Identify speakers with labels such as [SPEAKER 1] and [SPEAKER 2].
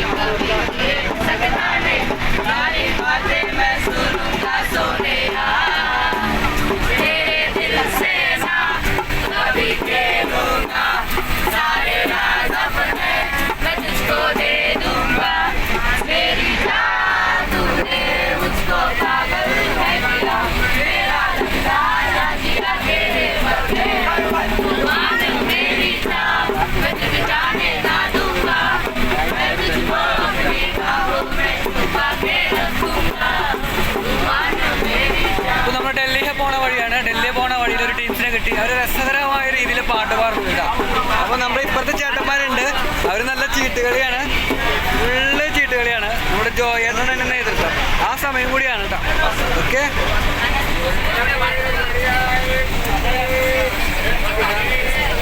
[SPEAKER 1] Thank you. അപ്പോൾ നമ്മൾ ഡൽഹിയിൽ പോണ വഴിയാണ്. ഡൽഹിയിൽ പോണ വഴിയിൽ ഒരു ടീംസിനെ കിട്ടി. അവർ രസകരമായ രീതിയിൽ പാട്ട് പാടുന്നു അപ്പൊ നമ്മുടെ ഇപ്പുറത്തെ ചേട്ടന്മാരുണ്ട്. അവർ നല്ല ചീട്ടുകളിയാണ്. ഫുള്ള് ചീട്ടുകളിയാണ്. നമ്മുടെ ജോയെന്ന് തന്നെ നേതൃത്വം ആ സമയം കൂടിയാണ് കേട്ടോ. ഓക്കെ?